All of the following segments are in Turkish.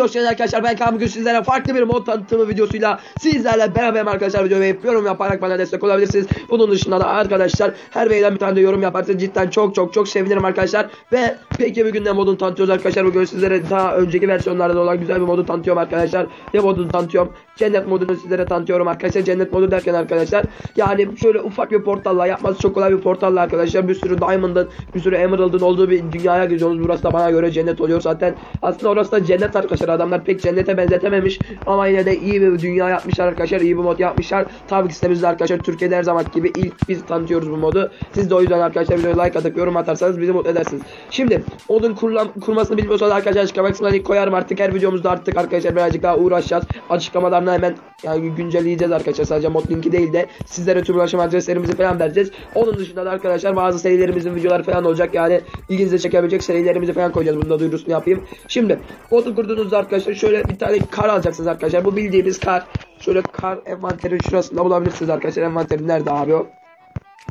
hoş geldiniz arkadaşlar. Ben Kaan bugün sizlere farklı bir mod tanıtımı videosuyla sizlerle beraberim arkadaşlar. Videoyu beğenip yorum yaparak bana destek olabilirsiniz. Bunun dışında da arkadaşlar her beğenen bir tane de yorum yaparsanız cidden çok çok çok sevinirim arkadaşlar. Ve peki bugün ne modunu tanıtıyoruz arkadaşlar. Bugün sizlere daha önceki versiyonlarda olan güzel bir modu tanıtıyorum arkadaşlar. Ne modunu tanıtıyorum? Cennet modunu sizlere tanıtıyorum arkadaşlar. Cennet modu derken arkadaşlar yani şöyle ufak bir portalla yapması çok kolay bir portalla arkadaşlar. Bir sürü Diamond'ın bir sürü Emerald'ın olduğu bir dünyaya gidiyorsunuz. Burası da bana göre cennet oluyor zaten. Aslında orası da cennet arkadaşlar. Adamlar pek cennete benzetememiş ama yine de iyi bir dünya yapmışlar arkadaşlar. iyi bir mod yapmışlar. Tabii ki sitemizde arkadaşlar Türkiye'de her zaman gibi ilk biz tanıtıyoruz bu modu. Siz de o yüzden arkadaşlar videoya like atıp yorum atarsanız bizi mutlu edersiniz. Şimdi modun kurulan, kurmasını bilmiyorsanız arkadaşlar açıklama kısmına link koyarım artık. Her videomuzda artık arkadaşlar birazcık daha uğraşacağız. Açıklamalarını hemen yani güncelleyeceğiz arkadaşlar. Sadece mod linki değil de sizlere tüm ulaşım adreslerimizi falan vereceğiz. Onun dışında da arkadaşlar bazı serilerimizin videoları falan olacak. Yani ilginizi çekebilecek serilerimizi falan koyacağız. Bunu da duyurusunu yapayım. Şimdi modu kurduğunuzda arkadaşlar şöyle bir tane kar alacaksınız arkadaşlar. Bu bildiğimiz kar. Şöyle kar envanterin şurasında bulabilirsiniz arkadaşlar. Envanterin nerede abi o?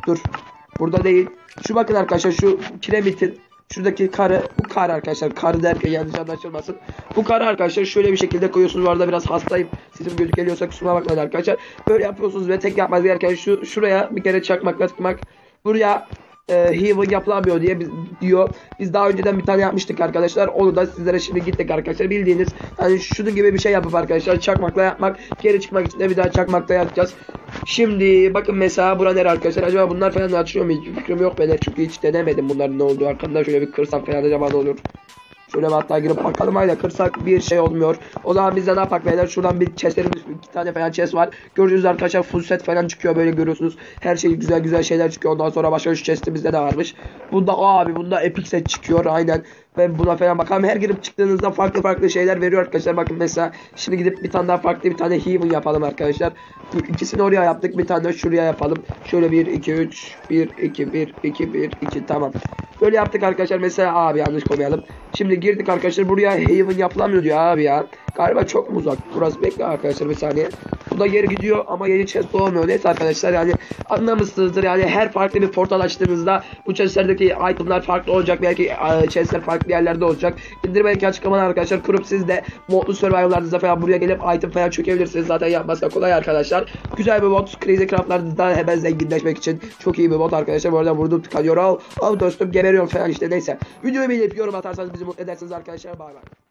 Dur. Burada değil. Şu bakın arkadaşlar şu kiremitin Şuradaki karı bu kar arkadaşlar. Kar derken yanlış anlaşılmasın. Bu karı arkadaşlar şöyle bir şekilde koyuyorsunuz. Bu arada biraz hastayım. Sesim gözük geliyorsa kusura bakmayın arkadaşlar. Böyle yapıyorsunuz ve tek yapmanız gereken şu şuraya bir kere çakmakla tıkmak. Buraya e, Heaven yapılamıyor diye biz, diyor. Biz daha önceden bir tane yapmıştık arkadaşlar. Onu da sizlere şimdi gittik arkadaşlar. Bildiğiniz hani şunun gibi bir şey yapıp arkadaşlar çakmakla yapmak. Geri çıkmak için de bir daha çakmakla yapacağız. Şimdi bakın mesela bura nere arkadaşlar? Acaba bunlar falan açıyor mu? Hiç fikrim yok benim. Çünkü hiç denemedim bunların ne olduğu. Arkamda şöyle bir kırsam falan acaba ne olur? Şöyle hatta girip bakalım aynen kırsak bir şey olmuyor. O zaman biz de ne yapak beyler şuradan bir chestlerimiz iki tane falan chest var. Gördüğünüz arkadaşlar full set falan çıkıyor böyle görüyorsunuz. Her şey güzel güzel şeyler çıkıyor. Ondan sonra başka şu chestimizde de varmış. Bunda abi bunda epic set çıkıyor aynen. Ve buna falan bakalım her girip çıktığınızda farklı farklı şeyler veriyor arkadaşlar. Bakın mesela şimdi gidip bir tane daha farklı bir tane Heaven yapalım arkadaşlar. Bu ikisini oraya yaptık. Bir tane de şuraya yapalım. Şöyle 1 2 3 1 2 1 2 1 2 tamam. Böyle yaptık arkadaşlar. Mesela abi yanlış koymayalım. Şimdi girdik arkadaşlar. Buraya Haven yapılamıyor diyor abi ya. Galiba çok mu uzak? Burası bekle arkadaşlar bir saniye. Bu da geri gidiyor ama yeni chest olmuyor. Neyse arkadaşlar yani anlamışsınızdır. Yani her farklı bir portal açtığınızda bu chestlerdeki itemlar farklı olacak. Belki e, chestler farklı yerlerde olacak. İndirmeyi açıklamalar arkadaşlar. Kurup siz de modlu survival'larınızda falan buraya gelip item falan çökebilirsiniz. Zaten yapması kolay arkadaşlar. Güzel bir mod. Crazy Craft'larda hemen zenginleşmek için çok iyi bir mod arkadaşlar. Bu arada vurdum tıkanıyor. Al, al dostum geberiyorum falan işte neyse. Videoyu beğenip yorum atarsanız bizi mutlu edersiniz arkadaşlar. Bay bay.